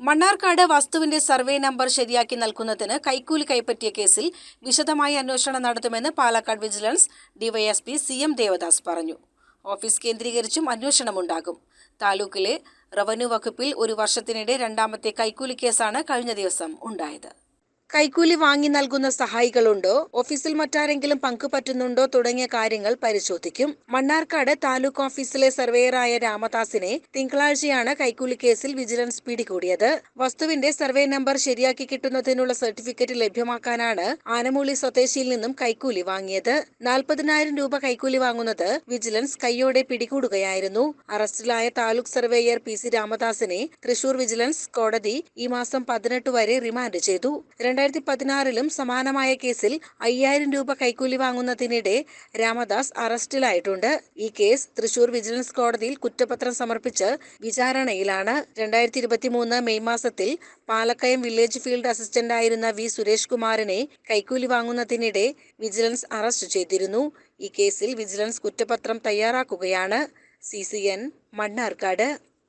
മണ്ണാർക്കാട് വസ്തുവിന്റെ survey number ശരിയാക്കി നൽകുന്നതിന് കൈക്കൂലി കൈപ്പറ്റിയ കേസിൽ വിശദമായ അന്വേഷണം നടത്തുമെന്ന് Palakkad vigilance DYSP C M Devadas പറഞ്ഞു. ഓഫീസ് കേന്ദ്രീകരിച്ചും അന്വേഷണമുണ്ടാകും. താലൂക്കിലെ റവന്യൂ വകുപ്പിൽ ഒരു വർഷത്തിനിടെ രണ്ടാമത്തെ കൈക്കൂലി കേസാണ് കഴിഞ്ഞ ദിവസം ഉണ്ടായത്. കൈക്കൂലി വാങ്ങി നൽകുന്ന സഹായികളുണ്ടോ? ഓഫീസിൽ മറ്റാരെങ്കിലും പങ്കുപറ്റുന്നുണ്ടോ തുടങ്ങിയ കാര്യങ്ങൾ പരിശോധിക്കും. മണ്ണാർക്കാട് താലൂക്ക് ഓഫീസിലെ സർവേയറായ രാമദാസിനെ തിങ്കളാഴ്ചയാണ് കൈക്കൂലി കേസിൽ വിജിലൻസ് പിടികൂടിയത്. വസ്തുവിന്റെ സർവേ നമ്പർ ശരിയാക്കി കിട്ടുന്നതിനുള്ള സർട്ടിഫിക്കറ്റ് ലഭ്യമാക്കാനാണ് ആനമൂളി സ്വദേശിയിൽ നിന്നും കൈക്കൂലി വാങ്ങിയത്. നാൽപ്പതിനായിരം രൂപ കൈക്കൂലി വാങ്ങുന്നത് വിജിലൻസ് കൈയോടെ പിടികൂടുകയായിരുന്നു. അറസ്റ്റിലായ താലൂക്ക് സർവേയർ പി സി രാമദാസിനെ തൃശൂർ വിജിലൻസ് കോടതി ഈ മാസം പതിനെട്ട് വരെ റിമാൻഡ് ചെയ്തു. രണ്ടായിരത്തി പതിനാറിലും സമാനമായ കേസിൽ അയ്യായിരം രൂപ കൈക്കൂലി വാങ്ങുന്നതിനിടെ രാമദാസ് അറസ്റ്റിലായിട്ടുണ്ട്. ഈ കേസ് തൃശൂർ വിജിലൻസ് കോടതിയിൽ കുറ്റപത്രം സമർപ്പിച്ച് വിചാരണയിലാണ്. രണ്ടായിരത്തി ഇരുപത്തിമൂന്ന് മെയ് മാസത്തിൽ പാലക്കയം വില്ലേജ് ഫീൽഡ് അസിസ്റ്റന്റ് ആയിരുന്ന വി സുരേഷ് കുമാറിനെ കൈക്കൂലി വാങ്ങുന്നതിനിടെ വിജിലൻസ് അറസ്റ്റ് ചെയ്തിരുന്നു. ഈ കേസിൽ വിജിലൻസ് കുറ്റപത്രം തയ്യാറാക്കുകയാണ്. C C N Mannarkkad.